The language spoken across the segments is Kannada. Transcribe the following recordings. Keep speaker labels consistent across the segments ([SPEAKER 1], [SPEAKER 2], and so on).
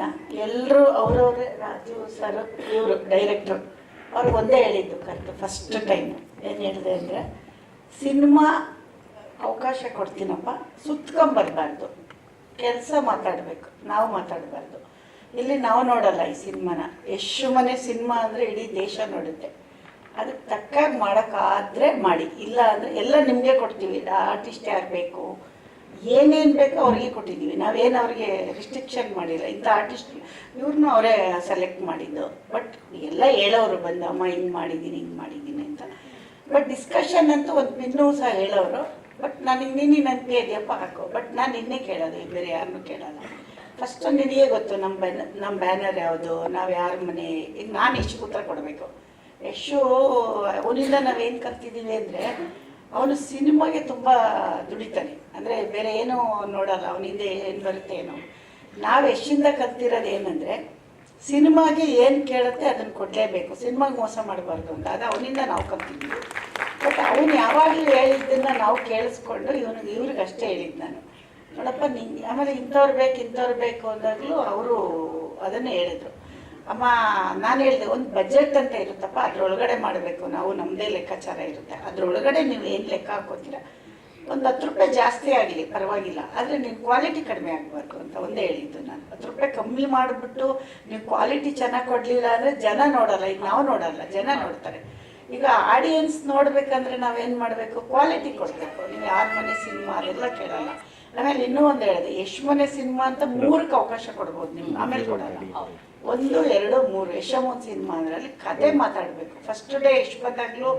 [SPEAKER 1] ಏನಿಲ್ಲ ಎಲ್ಲರೂ ಅವರವರೇ ರಾಜು, ಸರ್, ಇವರು ಡೈರೆಕ್ಟರ್ ಅವ್ರಿಗೆ ಒಂದೇ ಹೇಳಿದ್ದು ಕರೆಕ್ಟ್ ಫಸ್ಟ್ ಟೈಮ್ ಏನು ಹೇಳಿದೆ ಅಂದರೆ ಸಿನಿಮಾ ಅವಕಾಶ ಕೊಡ್ತೀನಪ್ಪ. ಸುತ್ಕೊಂಬರ್ಬಾರ್ದು. ಕೆಲಸ ಮಾತಾಡಬೇಕು. ನಾವು ಮಾತಾಡಬಾರ್ದು. ಇಲ್ಲಿ ನಾವು ನೋಡಲ್ಲ ಈ ಸಿನಿಮಾನ. ಎಷ್ಟು ಮನೆ ಸಿನಿಮಾ ಅಂದರೆ ಇಡೀ ದೇಶ ನೋಡುತ್ತೆ. ಅದಕ್ಕೆ ತಕ್ಕಾಗಿ ಮಾಡೋಕ್ಕಾದರೆ ಮಾಡಿ. ಇಲ್ಲ ಅಂದರೆ ಎಲ್ಲ ನಿಮಗೆ ಕೊಡ್ತೀವಿ. ಆರ್ಟಿಸ್ಟ್ ಯಾರು ಬೇಕು? ಏನೇನು ಬೇಕೋ ಅವ್ರಿಗೆ ಕೊಟ್ಟಿದ್ದೀವಿ. ನಾವೇನು ಅವ್ರಿಗೆ ರಿಸ್ಟ್ರಿಕ್ಷನ್ ಮಾಡಿಲ್ಲ. ಇಂಥ ಆರ್ಟಿಸ್ಟ್ ಇವ್ರನ್ನೂ ಅವರೇ ಸೆಲೆಕ್ಟ್ ಮಾಡಿದ್ದು. ಬಟ್ ಎಲ್ಲ ಹೇಳೋರು ಬಂದು, ಅಮ್ಮ, ಹಿಂಗೆ ಮಾಡಿದ್ದೀನಿ ಹಿಂಗೆ ಮಾಡಿದ್ದೀನಿ ಅಂತ. ಬಟ್ ಡಿಸ್ಕಷನ್ ಅಂತೂ ಒಂದು ಪಿನ್ನೂ ಸಹ ಹೇಳೋರು. ಬಟ್ ನಾನು ನಿನ್ನೆ ನನ್ನ ಇದೆಯಪ್ಪ ಹಾಕೋ. ಬಟ್ ನಾನು ನಿನ್ನೆ ಕೇಳೋದು ಬೇರೆ ಯಾರನ್ನೂ ಕೇಳಲ್ಲ. ಫಸ್ಟ್ ನಿನಗೆ ಗೊತ್ತು ನಮ್ಮ ಬ್ಯಾನ ನಮ್ಮ ಬ್ಯಾನರ್ ಯಾವುದು, ನಾವು ಯಾರ ಮನೆ ಈಗ ನಾನು ಎಷ್ಟು ಉತ್ತರ ಕೊಡಬೇಕು. ಎಷ್ಟು ಅವನಿಂದ ನಾವೇನು ಕಲ್ತಿದ್ದೀವಿ ಅಂದರೆ ಅವನು ಸಿನಿಮಾಗೆ ತುಂಬ ದುಡಿತಾನೆ. ಅಂದರೆ ಬೇರೆ ಏನೂ ನೋಡಲ್ಲ ಅವನಿಂದ ಏನು ಬರುತ್ತೆ ಏನೋ. ನಾವು ಎಷ್ಟಿಂದ ಕಲ್ತಿರೋದು ಏನಂದರೆ, ಸಿನಿಮಾಗೆ ಏನು ಕೇಳುತ್ತೆ ಅದನ್ನು ಕೊಡಲೇಬೇಕು. ಸಿನಿಮಾಗೆ ಮೋಸ ಮಾಡಬಾರ್ದು ಅಂತ. ಅದು ಅವನಿಂದ ನಾವು ಕಲ್ತಿದ್ವಿ. ಬಟ್ ಅವನು ಯಾವಾಗಲೂ ಹೇಳಿದ್ದನ್ನು ನಾವು ಕೇಳಿಸ್ಕೊಂಡು ಇವನು, ಇವ್ರಿಗೆ ಅಷ್ಟೇ ಹೇಳಿದ್ದು ನಾನು. ನೋಡಪ್ಪ, ನಿಂಗೆ ಆಮೇಲೆ ಇಂಥವ್ರು ಬೇಕು ಇಂಥವ್ರು ಬೇಕು ಅಂದಾಗಲೂ ಅವರು ಅದನ್ನೇ ಹೇಳಿದ್ರು. ಅಮ್ಮ, ನಾನು ಹೇಳಿದೆ, ಒಂದು ಬಜೆಟ್ ಅಂತ ಇರುತ್ತಪ್ಪ, ಅದ್ರೊಳಗಡೆ ಮಾಡಬೇಕು. ನಾವು ನಮ್ಮದೇ ಲೆಕ್ಕಾಚಾರ ಇರುತ್ತೆ. ಅದ್ರೊಳಗಡೆ ನೀವು ಏನು ಲೆಕ್ಕ ಹಾಕೋತೀರ? ಒಂದು ಹತ್ತು ರೂಪಾಯಿ ಜಾಸ್ತಿ ಆಗಲಿ, ಪರವಾಗಿಲ್ಲ. ಆದರೆ ನೀವು ಕ್ವಾಲಿಟಿ ಕಡಿಮೆ ಆಗಬಾರ್ದು ಅಂತ ಒಂದೇ ಹೇಳಿದ್ದು ನಾನು. ಹತ್ತು ರೂಪಾಯಿ ಕಮ್ಮಿ ಮಾಡಿಬಿಟ್ಟು, ನೀವು ಕ್ವಾಲಿಟಿ ಚೆನ್ನಾಗಿ ಕೊಡಲಿಲ್ಲ ಅಂದರೆ ಜನ ನೋಡಲ್ಲ. ಈಗ ನಾವು ನೋಡಲ್ಲ, ಜನ ನೋಡ್ತಾರೆ. ಈಗ ಆಡಿಯನ್ಸ್ ನೋಡ್ಬೇಕಂದ್ರೆ ನಾವೇನು ಮಾಡಬೇಕು? ಕ್ವಾಲಿಟಿ ಕೊಡಬೇಕು. ನೀವು ಯಾರ ಮನೆ ಸಿನಿಮಾ ಅದೆಲ್ಲ ಕೇಳಲ್ಲ. ಆಮೇಲೆ ಇನ್ನೂ ಒಂದು ಹೇಳಿದೆ ಯಶ್ ಮನೆ ಸಿನಿಮಾ ಅಂತ ಮೂರಕ್ಕೆ ಅವಕಾಶ ಕೊಡ್ಬೋದು ನಿಮ್ಗೆ. ಆಮೇಲೆ ಕೊಡಲ್ಲ. ಒಂದು ಎರಡು ಮೂರು ಯಶಮೋನ್ ಸಿನಿಮಾ ಅಂದ್ರೆ ಅಲ್ಲಿ ಕತೆ ಮಾತಾಡಬೇಕು. ಫಸ್ಟ್ ಡೇ ಯಶ್ ಬಂದಾಗ್ಲೂ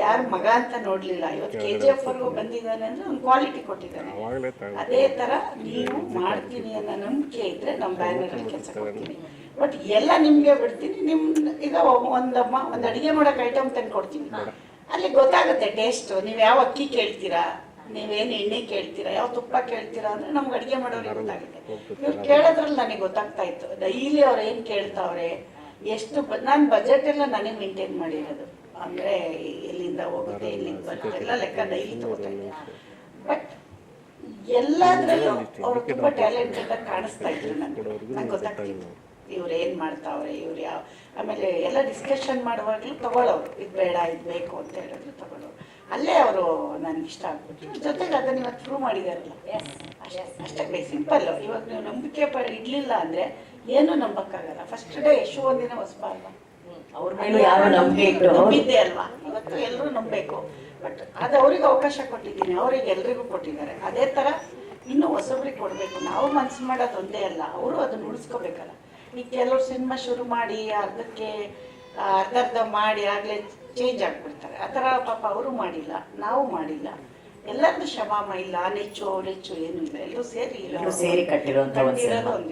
[SPEAKER 1] ಯಾರು ಮಗ ಅಂತ ನೋಡ್ಲಿಲ್ಲ. ಇವತ್ತು ಕೆ ಜಿ ಎಫ್ ವರ್ಗೂ ಬಂದಿದ್ದಾನೆ ಅಂದ್ರೆ ಒಂದು ಕ್ವಾಲಿಟಿ ಕೊಟ್ಟಿದ್ದಾನೆ. ಅದೇ ತರ ನೀವು ಮಾಡ್ತೀನಿ ಅನ್ನೋ ನಂಬಿಕೆ ಇದ್ರೆ ನಮ್ಮ ಬ್ಯಾನರ್ ಕೆಲಸ ಕೊಡ್ತೀನಿ. ಬಟ್ ಎಲ್ಲ ನಿಮಗೆ ಬಿಡ್ತೀನಿ ನಿಮ್ಮ ಈಗ ಒಂದಮ್ಮ ಒಂದು ಅಡುಗೆ ಮಾಡೋಕೆ ಐಟಮ್ ತಂದು ಕೊಡ್ತೀನಿ. ಅಲ್ಲಿ ಗೊತ್ತಾಗುತ್ತೆ ಟೇಸ್ಟ್ ನೀವು ಯಾವ ಅಕ್ಕಿ ಕೇಳ್ತೀರಾ ನೀವೇನು ಎಣ್ಣೆ ಕೇಳ್ತೀರಾ ಯಾವ ತುಪ್ಪ ಕೇಳ್ತೀರಾ ಅಂದ್ರೆ ನಮ್ಗೆ ಅಡುಗೆ ಮಾಡೋರಿಗೆ ಗೊತ್ತಾಗುತ್ತೆ. ಇವ್ರು ಕೇಳೋದ್ರಲ್ಲಿ ನನಗೆ ಗೊತ್ತಾಗ್ತಾ ಇತ್ತು. ಡೈಲಿ ಅವ್ರು ಏನು ಕೇಳ್ತಾವ್ರೆ ಎಷ್ಟು ನಾನು ಬಜೆಟ್ ಎಲ್ಲ ನನಗೆ ಮೇಂಟೈನ್ ಮಾಡಿರೋದು. ಅಂದ್ರೆ ಎಲ್ಲಿಂದ ಹೋಗುತ್ತೆ ಇಲ್ಲಿಂದ ಬರುತ್ತೆ ಎಲ್ಲ ಲೆಕ್ಕ ಡೈಲಿ ತಗೋತಾ ಬಟ್ ಎಲ್ಲದರಲ್ಲೂ ಅವ್ರು ತುಂಬ ಟ್ಯಾಲೆಂಟ್ ಆಗಿ ಕಾಣಿಸ್ತಾ ಇದ್ರು ನನಗೆ. ನಂಗೆ ಗೊತ್ತಾಗ್ತಿತ್ತು. ಇವ್ರು ಏನ್ ಮಾಡ್ತಾವ್ರೆ ಇವ್ರು ಯಾವ ಆಮೇಲೆ ಎಲ್ಲ ಡಿಸ್ಕಷನ್ ಮಾಡುವಾಗಲೂ ತಗೊಳ್ಳೋರು ಇದು ಬೇಡ ಇದು ಬೇಕು ಅಂತ ಹೇಳಿದ್ರು ತಗೊಳ್ಳೋರು ಅಲ್ಲೇ ಅವರು ನನಗೆ ಇಷ್ಟ ಆಗ್ಬಿಟ್ಟು ಜೊತೆಗೆ ಅದನ್ನ ಇವತ್ತು ಪ್ರೂವ್ ಮಾಡಿದಾರಲ್ಲ. ಅಷ್ಟೇ ಅಷ್ಟೇ ಸಿಂಪಲ್ ಇವಾಗ ನೀವು ನಂಬಿಕೆ ಪ ಇಡ್ಲಿಲ್ಲ ಅಂದ್ರೆ ಏನು ನಂಬಕ್ಕಾಗಲ್ಲ. ಫಸ್ಟ್ ಡೇ ಎಷ್ಟು ಒಂದಿನ ಹೊಸಬ ಅಲ್ವಾ?
[SPEAKER 2] ಅವ್ರ ಮೇಲೂ ಯಾವ ನಂಬಿಕೆ ಇಟ್ಟು
[SPEAKER 1] ನಂಬಿದ್ದೆ ಅಲ್ವಾ? ಇವತ್ತು ಎಲ್ಲರೂ ನಂಬಬೇಕು. ಬಟ್ ಅದು ಅವ್ರಿಗೆ ಅವಕಾಶ ಕೊಟ್ಟಿದ್ದೀನಿ. ಅವ್ರಿಗೆ ಎಲ್ರಿಗೂ ಕೊಟ್ಟಿದ್ದಾರೆ. ಅದೇ ತರ ಇನ್ನೂ ಹೊಸಬ್ರಿಗೆ ಕೊಡಬೇಕು. ನಾವು ಮನಸ್ಸು ಮಾಡೋದು ಒಂದೇ ಅಲ್ಲ. ಅವರು ಅದನ್ನ ಉಳಿಸ್ಕೋಬೇಕಲ್ಲ. ಈಗ ಕೆಲವ್ರು ಸಿನಿಮಾ ಶುರು ಮಾಡಿ ಅರ್ಧಕ್ಕೆ ಅರ್ಧರ್ಧ ಅರ್ಧ ಅರ್ಧ ಮಾಡಿ ಆಗಲೇ ಚೇಂಜ್ ಆಗಿಬಿಡ್ತಾರೆ. ಆ ಥರ ಪಾಪ ಅವರು ಮಾಡಿಲ್ಲ ನಾವು ಮಾಡಿಲ್ಲ. ಎಲ್ಲರದ್ದು ಶಮಾಮ ಇಲ್ಲ ನೆಚ್ಚು ನೆಚ್ಚು ಏನು ಇಲ್ಲ. ಎಲ್ಲರೂ ಸೇರಿ ಇಲ್ಲ
[SPEAKER 2] ಎಲ್ರೂ ಸೇರಿ ಕಟ್ಟಿರುವಂತ ಒಂದು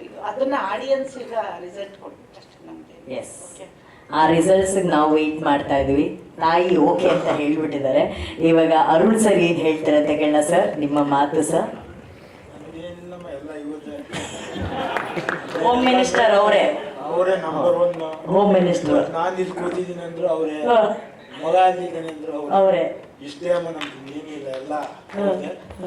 [SPEAKER 1] ಇದು ಅದನ್ನ ಆಡಿಯನ್ಸ್ ಈಗ ರಿಸಲ್ಟ್ ಕೊಟ್ಟಷ್ಟು ಅಷ್ಟೇ ನಮಗೆ
[SPEAKER 2] ಎಸ್ ಆ ರಿಸಲ್ಟ್ಸ್ ನಾವು ವೇಟ್ ಮಾಡ್ತಾ ಇದೀವಿ. ತಾಯಿ ಓಕೆ ಅಂತ ಹೇಳ್ಬಿಟ್ಟಿದ್ದಾರೆ. ಇವಾಗ ಅರುಣ್ ಸರ್ ಏನ್ ಹೇಳ್ತಾರೆ ಅಂತ ಕೇಳೋಣ ಸರ್ ನಿಮ್ಮ ಮಾತು ಸರ್
[SPEAKER 3] ಏನಿಲ್ಲಮ್ಮ ಎಲ್ಲ ಇವತ್ತೇ
[SPEAKER 2] ಹೋಮ್ ಮಿನಿಸ್ಟರ್ ಅವರೇ?
[SPEAKER 3] ಅವರೇ ನಂಬರ್ ಒನ್
[SPEAKER 2] ಹೋಮ್ ಮಿನಿಸ್ಟರ್
[SPEAKER 3] ನಾನು ಇಲ್ಲಿ ಕೂತಿದ್ದೀನಿ ಅಂದ್ರೆ ಅವರೇ. ಮಗ ಇದ್ದೀನಿ ಅಂದ್ರೆ ಅವ್ರೆ. ಇಷ್ಟೇ ಅಮ್ಮ ನಮ್ದು ಏನಿಲ್ಲ ಎಲ್ಲ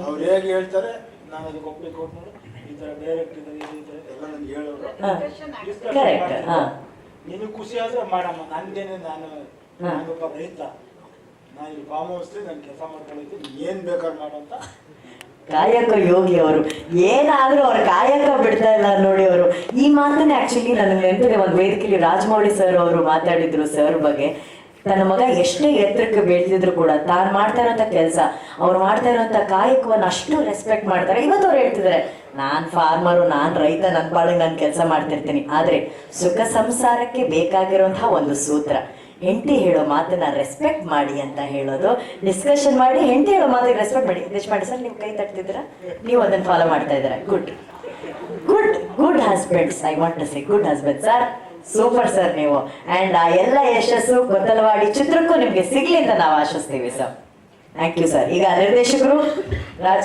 [SPEAKER 3] ಅವ್ರೇ. ಹೇಗೆ ಹೇಳ್ತಾರೆ ನಾನು ಅದಕ್ಕೆ ಒಪ್ಪಿಗೆ ಕೊಟ್ಟು ಈ ತರ ಡೈರೆಕ್ಟ್ ಇದ್ದಾರೆ ಈ ಥರ ಎಲ್ಲ ನನಗೆ ಹೇಳೋರು. ನಿನಗೆ ಖುಷಿ ಆದ್ರೆ ಮಾಡಮ್ಮ ನಂದೇನೆ ನಾನು
[SPEAKER 2] ನಾನು
[SPEAKER 3] ನಾನೊಬ್ಬ ರೈತ. ನಾನು ಇಲ್ಲಿ ಫಾರ್ಮ್ ಹೌಸ್ ನಾನು ಕೆಲಸ ಮಾಡ್ಕೊಂಡಿದ್ದೀನಿ ಏನು ಬೇಕಾದ್ರೆ ಮಾಡು ಅಂತ.
[SPEAKER 2] ಕಾಯಕ ಯೋಗಿ ಅವರು, ಏನಾದ್ರೂ ಅವ್ರ ಕಾಯಕ ಬಿಡ್ತಾ ಇಲ್ಲ ನೋಡಿ ಅವರು. ಈ ಮಾತನ್ನ ಆಕ್ಚುಲಿ ನನಗೆ ನೆನಪಿದೆ ಒಂದು ವೇದಿಕೆಯಲ್ಲಿ ರಾಜಮೌಳಿ ಸರ್ ಅವರು ಮಾತಾಡಿದ್ರು ಸರ್ ಬಗ್ಗೆ. ತನ್ನ ಮಗ ಎಷ್ಟೇ ಎತ್ತರಕ್ಕೆ ಬೆಳೆದಿದ್ರು ಕೂಡ ತಾನು ಮಾಡ್ತಾ ಇರೋಂಥ ಕೆಲಸ, ಅವ್ರು ಮಾಡ್ತಾ ಇರೋಂಥ ಕಾಯಕವನ್ನು ಅಷ್ಟು ರೆಸ್ಪೆಕ್ಟ್ ಮಾಡ್ತಾರೆ. ಇವತ್ತು ಅವ್ರು ಹೇಳ್ತಿದ್ದಾರೆ, ನಾನ್ ಫಾರ್ಮರು ನಾನ್ ರೈತ ನನ್ನ ಪಾಳಿಗೆ ನಾನು ಕೆಲಸ ಮಾಡ್ತಿರ್ತೀನಿ. ಆದ್ರೆ ಸುಖ ಸಂಸಾರಕ್ಕೆ ಬೇಕಾಗಿರುವಂತಹ ಒಂದು ಸೂತ್ರ. ಹೆಂಡತಿ ಹೇಳೋ ಮಾತನ್ನ ರೆಸ್ಪೆಕ್ಟ್ ಮಾಡಿ ಅಂತ ಹೇಳೋದು. ಡಿಸ್ಕಷನ್ ಮಾಡಿ ಹೆಂಡತಿ ಹೇಳೋ ಮಾತಿಗೆ ರೆಸ್ಪೆಕ್ಟ್ ಮಾಡಿ. ಮಾಡಿ ಸರ್ ನೀವು ಕೈ ತಟ್ಟಿದ್ರ ನೀವು ಅದನ್ನ ಫಾಲೋ ಮಾಡ್ತಾ ಇದ್ದೀರಾ. Good good good husbands I want to say good husband sir super sir ನೀವು. ಅಂಡ್ ಆ ಎಲ್ಲ ಯಶಸ್ಸು ಗೊತ್ತಲವಾಡಿ ಚಿತ್ರಕ್ಕೂ ನಿಮ್ಗೆ ಸಿಗ್ಲಿ ಅಂತ ನಾವು ಆಶಿಸ್ತೀವಿ ಸರ್ ಥ್ಯಾಂಕ್ ಯು ಸರ್ ಈಗ ನಿರ್ದೇಶಕರು, ರಾಜ್